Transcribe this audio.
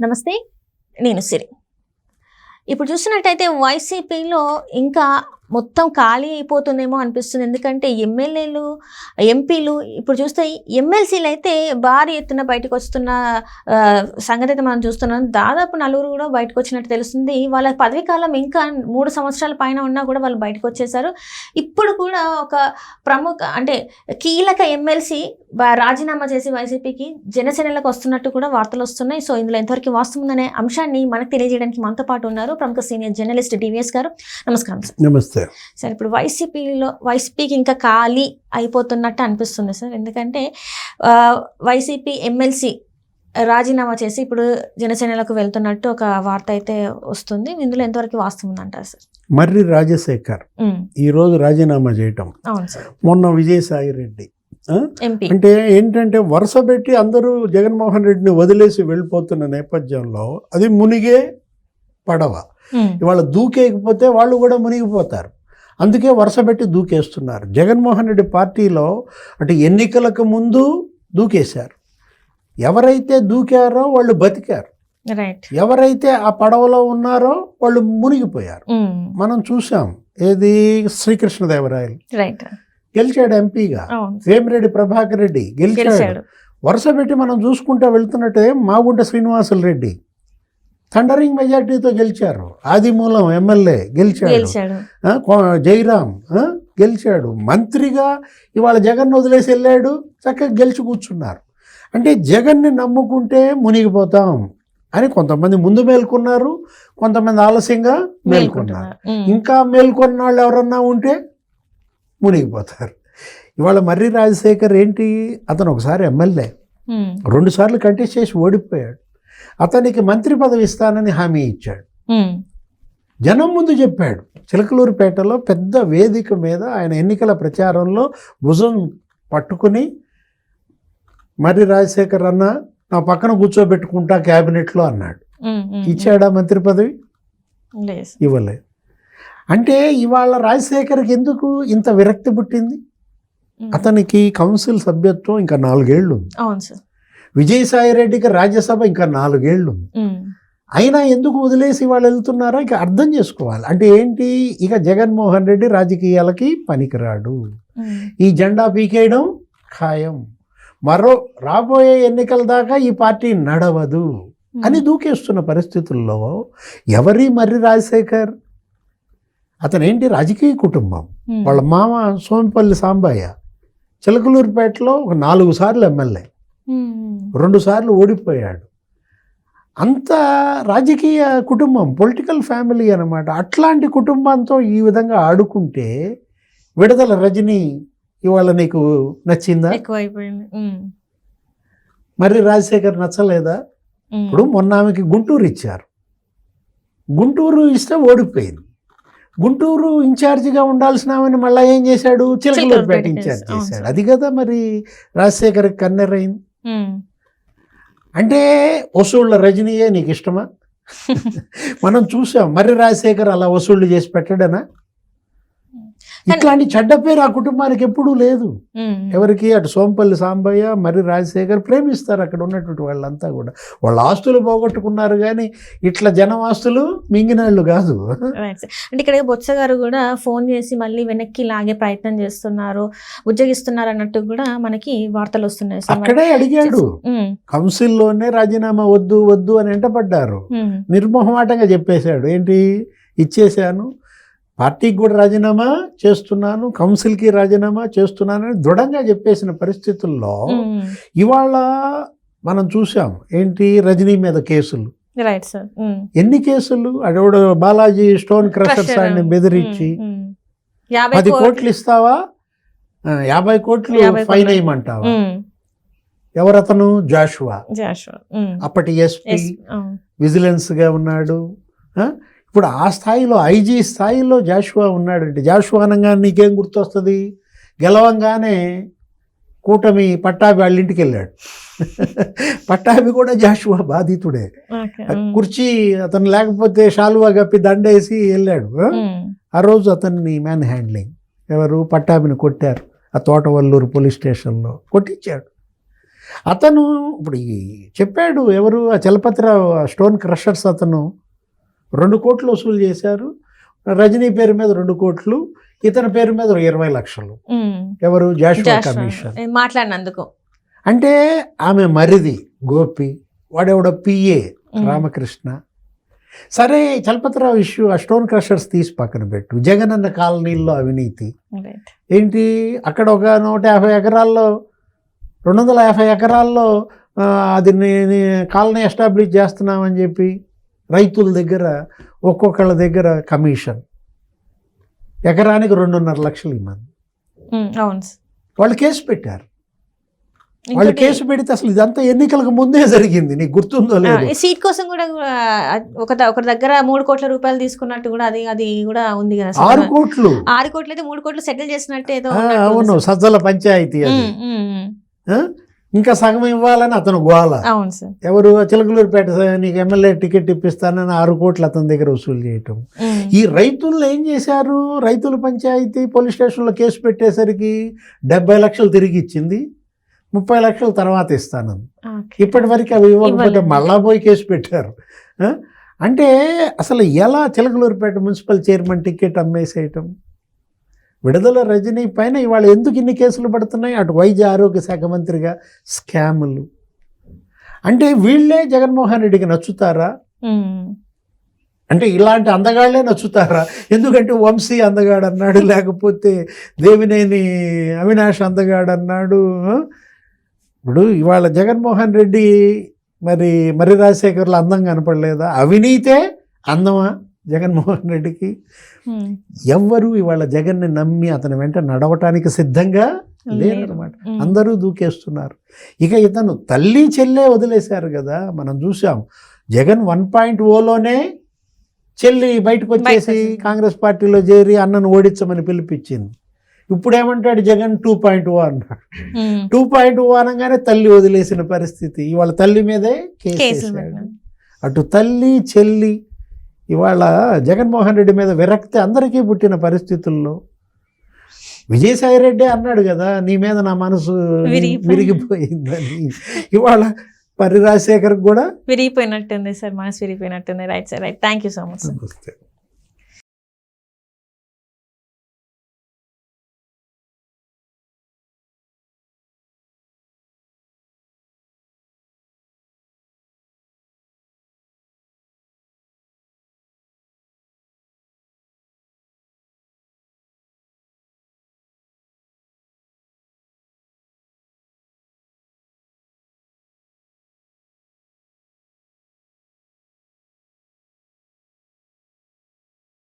నమస్తే నేను సిరి. ఇప్పుడు చూసినట్టయితే వైసీపీలో ఇంకా మొత్తం ఖాళీ అయిపోతుందేమో అనిపిస్తుంది. ఎందుకంటే ఎమ్మెల్యేలు ఎంపీలు ఇప్పుడు చూస్తే ఎమ్మెల్సీలు అయితే భారీ ఎత్తున బయటకు వస్తున్న సంగతి అయితే మనం చూస్తున్నాం. దాదాపు నలుగురు కూడా బయటకు వచ్చినట్టు తెలుస్తుంది. వాళ్ళ పదవి కాలం ఇంకా మూడు సంవత్సరాల పైన ఉన్నా కూడా వాళ్ళు బయటకు వచ్చేసారు ఇప్పుడు కూడా ఒక ప్రముఖ అంటే కీలక ఎమ్మెల్సీ రాజీనామా చేసి వైసీపీకి జనసేనలకు వస్తున్నట్టు కూడా వార్తలు వస్తున్నాయి. సో ఇందులో ఎంతవరకు వాస్తవం ఉందనే అంశాన్ని మనకు తెలియజేయడానికి మనతో పాటు ఉన్నారు ప్రముఖ సీనియర్ జర్నలిస్ట్ డివిఎస్ గారు. నమస్కారం సార్. నమస్తే సార్ ఇప్పుడు వైసీపీలో వైసీపీకి ఇంకా ఖాళీ అయిపోతున్నట్టు అనిపిస్తుంది సార్. ఎందుకంటే వైసీపీ ఎమ్మెల్సీ రాజీనామా చేసి ఇప్పుడు జనసేనలకు వెళ్తున్నట్టు ఒక వార్త అయితే వస్తుంది. ఇందులో ఎంతవరకు వాస్తవం ఉందంటారు సార్? మర్రి రాజశేఖర్ ఈరోజు రాజీనామా చేయటం. అవును సార్. మొన్న విజయసాయి రెడ్డి అంటే ఏంటంటే వరుస పెట్టి అందరూ జగన్మోహన్ రెడ్డిని వదిలేసి వెళ్ళిపోతున్న నేపథ్యంలో అది మునిగే పడవ. ఇవాళ దూకేయకపోతే వాళ్ళు కూడా మునిగిపోతారు. అందుకే వరుస పెట్టి దూకేస్తున్నారు. జగన్మోహన్ రెడ్డి పార్టీలో అంటే ఎన్నికలకు ముందు దూకేశారు. ఎవరైతే దూకారో వాళ్ళు బతికారు. ఎవరైతే ఆ పడవలో ఉన్నారో వాళ్ళు మునిగిపోయారు. మనం చూసాం ఏది శ్రీకృష్ణదేవరాయలు. గెలిచాడు ఎంపీగా. వేమిరెడ్డి ప్రభాకర్ రెడ్డి గెలిచాడు. వరుస పెట్టి మనం చూసుకుంటా వెళ్తున్నట్టే మాగుంట శ్రీనివాసులు రెడ్డి థండరింగ్ మెజార్టీతో గెలిచారు. ఆదిమూలం ఎమ్మెల్యే గెలిచాడు. జయరాం ఆ, గెలిచాడు. మంత్రిగా ఇవాళ జగన్ వదిలేసి వెళ్ళాడు. చక్కగా గెలిచి కూర్చున్నారు. అంటే జగన్ని నమ్ముకుంటే మునిగిపోతాం అని కొంతమంది ముందు మేల్కొన్నారు. కొంతమంది ఆలస్యంగా మేల్కొన్నారు. ఇంకా మేల్కొన్న వాళ్ళు ఎవరన్నా ఉంటే మునిగిపోతారు. ఇవాళ మర్రి రాజశేఖర్ ఏంటి? అతను ఒకసారి ఎమ్మెల్యే. రెండు సార్లు కంటెస్ట్ చేసి ఓడిపోయాడు. అతనికి మంత్రి పదవి ఇస్తానని హామీ ఇచ్చాడు. జనం ముందు చెప్పాడు. చిలకలూరుపేటలో పెద్ద వేదిక మీద ఆయన ఎన్నికల ప్రచారంలో భుజం పట్టుకుని మర్రి రాజశేఖర్ అన్న నా పక్కన కూర్చోబెట్టుకుంటా క్యాబినెట్లో అన్నాడు. ఇచ్చాడా మంత్రి పదవి? లేదు. ఇవ్వలేదు. అంటే ఇవాళ రాజశేఖర్కి ఎందుకు ఇంత విరక్తి పుట్టింది? అతనికి కౌన్సిల్ సభ్యత్వం ఇంకా నాలుగేళ్ళు ఉంది. అవును సార్. విజయసాయి రెడ్డికి రాజ్యసభ ఇంకా ఉంది ఉమ్, అయినా ఎందుకు వదిలేసి వాళ్ళు వెళ్తున్నారో ఇక అర్థం చేసుకోవాలి. అంటే ఏంటి? ఇక జగన్మోహన్ రెడ్డి రాజకీయాలకి పనికిరాడు. ఈ జెండా పీకేయడం ఖాయం. మరో రాబోయే ఎన్నికల దాకా ఈ పార్టీ నడవదు అని దూకేస్తున్న పరిస్థితుల్లో ఎవరి మర్రి రాజశేఖర్? అతనేంటి? రాజకీయ కుటుంబం. వాళ్ళ మామ సోమపల్లి సాంబయ్య. చిలకలూరుపేటలో ఒక నాలుగు సార్లు ఎమ్మెల్యే. ఉమ్, ఉమ్, రెండు సార్లు ఓడిపోయాడు. అంత రాజకీయ కుటుంబం పొలిటికల్ ఫ్యామిలీ అన్నమాట. అట్లాంటి కుటుంబంతో ఈ విధంగా ఆడుకుంటే విడుదల రజని ఇవాళ నీకు నచ్చిందా? ఎక్కువైపోయింది. మరి రాజశేఖర్ నచ్చలేదా? ఇప్పుడు మొన్న ఆమెకి గుంటూరు ఇచ్చారు. గుంటూరు ఇస్తే ఓడిపోయింది. గుంటూరు ఇన్ఛార్జిగా ఉండాల్సిన ఆమెను మళ్ళీ ఏం చేశాడు? Chilakaluripet in charge. చేశాడు. అది కదా మరి రాజశేఖర్ కన్నెరైంది. అంటే వసూళ్ళ రజనీయే నీకు ఇష్టమా మనం చూసాం. మర్రి రాజశేఖర్ అలా వసూళ్ళు చేసి పెట్టడనా? ఇట్లాంటి చెడ్డ పేరు ఆ కుటుంబానికి ఎప్పుడూ లేదు. ఎవరికి అటు సోంపల్లి సాంబయ్య మరి రాజశేఖర్ ప్రేమిస్తారు అక్కడ ఉన్నటువంటి వాళ్ళంతా కూడా. వాళ్ళ ఆస్తులు పోగొట్టుకున్నారు కానీ ఇట్లా జనం ఆస్తులు మింగినాళ్ళు కాదు. అంటే ఇక్కడ బొత్స గారు కూడా ఫోన్ చేసి మళ్ళీ వెనక్కి లాగే ప్రయత్నం చేస్తున్నారు ఉద్యోగిస్తున్నారు అన్నట్టు కూడా మనకి వార్తలు వస్తున్నాయి. అక్కడే అడిగాడు. కౌన్సిల్లోనే రాజీనామా వద్దు వద్దు అని ఎంటపడ్డారు. నిర్మోహమాటంగా చెప్పేశాడు. ఏంటి? ఇచ్చేశాను. పార్టీకి కూడా రాజీనామా చేస్తున్నాను కౌన్సిల్కి రాజీనామా చేస్తున్నానని దృఢంగా చెప్పేసిన పరిస్థితుల్లో ఇవాళ మనం చూసాం ఏంటి రజనీ మీద కేసులు. ఎన్ని కేసులు? అడవుడు బాలాజీ స్టోన్ క్రషర్స్ ఆయన్ని బెదిరించి. పది కోట్లు. ఇస్తావా? యాభై కోట్లు ఫైన్. వేయమంటావా? ఎవరతను? జాషువా. అప్పటి ఎస్పీ ఎస్, అవును. విజిలెన్స్గా ఉన్నాడు? ఇప్పుడు ఆ స్థాయిలో ఐజీ స్థాయిలో జాషువా ఉన్నాడంటే జాషువా అనగా నీకేం గుర్తొస్తుంది? గెలవంగానే కూటమి పట్టాభి వాళ్ళ ఇంటికి వెళ్ళాడు. పట్టాభి కూడా జాషువా బాధితుడే. కుర్చీ అతను లేకపోతే షాలువా కప్పి దండేసి వెళ్ళాడు. ఆ? రోజు అతన్ని మ్యాన్ హ్యాండ్లింగ్ ఎవరు? పట్టాభిని కొట్టారు. ఆ తోటవల్లూరు పోలీస్ స్టేషన్లో కొట్టించాడు. అతను ఇప్పుడు చెప్పాడు ఎవరు? ఆ చలపతిరావు స్టోన్ క్రషర్స్ అతను రెండు కోట్లు వసూలు చేశారు. రజనీ పేరు మీద రెండు కోట్లు ఇతని పేరు మీద ఇరవై లక్షలు. ఎవరు? జాషువా. కమిషన్. మాట్లాడినందుకు. అంటే ఆమె మరిది గోపి వాడెవడో పిఏ. రామకృష్ణ. సరే చలపతిరావు ఇష్యూ ఆ స్టోన్ క్రషర్స్ తీసి పక్కన పెట్టు. జగనన్న కాలనీల్లో అవినీతి. ఏంటి? అక్కడ ఒక నూట యాభై ఎకరాల్లో రెండు వందల యాభై ఎకరాల్లో అది కాలనీ ఎస్టాబ్లిష్ చేస్తున్నామని చెప్పి రైతుల దగ్గర ఒక్కొక్కళ్ళ దగ్గర కమిషన్. ఎకరానికి రెండున్నర లక్షలు సార్. వాళ్ళు కేసు పెట్టారు. వాళ్ళు కేసు పెడితే అసలు ఇదంతా ఎన్నికలకు ముందే జరిగింది. నీకు గుర్తుందో లేదు. సీట్ కోసం కూడా ఒక ఒకరి దగ్గర మూడు కోట్ల రూపాయలు తీసుకున్నట్టు కూడా అది అది కూడా ఉంది కదా. ఆరు కోట్లు. ఆరు కోట్లు అయితే మూడు కోట్లు సెటిల్ చేసినట్టు ఏదో అవును. సజ్జల పంచాయతీ ఇంకా సగం ఇవ్వాలని అతను గోల. అవును సార్. ఎవరు చిలకలూరుపేట నీకు ఎమ్మెల్యే టికెట్ ఇప్పిస్తానని ఆరు కోట్లు అతని దగ్గర వసూలు చేయటం. ఈ రైతులు ఏం చేశారు? రైతుల పంచాయతీ పోలీస్ స్టేషన్లో కేసు పెట్టేసరికి డెబ్బై లక్షలు తిరిగి ఇచ్చింది. ముప్పై లక్షలు తర్వాత ఇస్తాను. ఇప్పటి వరకు అవి ఇవ్వకపోతే. మళ్ళా పోయి కేసు పెట్టారు? అంటే అసలు ఎలా చిలకలూరుపేట మున్సిపల్ చైర్మన్ టికెట్ అమ్మేసేయటం? విడుదల రజనీ పైన ఇవాళ ఎందుకు ఇన్ని కేసులు పడుతున్నాయి? అటు వైద్య ఆరోగ్య శాఖ మంత్రిగా స్కాములు. అంటే వీళ్ళే జగన్మోహన్ రెడ్డికి నచ్చుతారా? అంటే ఇలాంటి అందగాళ్ళే నచ్చుతారా? ఎందుకంటే వంశీ అందగాడు అన్నాడు లేకపోతే దేవినేని అవినాష్ అందగాడు అన్నాడు? ఇప్పుడు ఇవాళ జగన్మోహన్ రెడ్డి మరి మరి రాజశేఖర్లు అందం కనపడలేదా? అవినీతే అందమా? జగన్మోహన్ రెడ్డికి ఎవ్వరూ ఇవాళ జగన్ని నమ్మి అతని వెంట నడవటానికి సిద్ధంగా లేరన్నమాట. ఉమ్, అందరూ దూకేస్తున్నారు. ఇక ఇతను తల్లి చెల్లే వదిలేశారు కదా మనం చూసాం జగన్ వన్ పాయింట్ ఓలోనే చెల్లి బయటకు వచ్చేసి. కాంగ్రెస్ పార్టీలో చేరి అన్నను ఓడించమని పిలిపించింది. ఇప్పుడు ఏమంటాడు జగన్? టూ పాయింట్ ఓ అన్నాడు. టూ పాయింట్ ఓ అనగానే తల్లి వదిలేసిన పరిస్థితి. ఇవాళ తల్లి మీదే కేసు. అటు తల్లి చెల్లి ఇవాళ జగన్మోహన్ రెడ్డి మీద విరక్తి అందరికీ పుట్టిన పరిస్థితుల్లో విజయసాయి రెడ్డి అన్నాడు కదా నీ మీద నా మనసు విరిగిపోయింది. విరిగిపోయిందని. ఇవాళ పరి రాజశేఖర్ కూడా విరిగిపోయినట్టుంది సార్ మనసు విరిగిపోయినట్టుంది. Right sir right thank you so much sir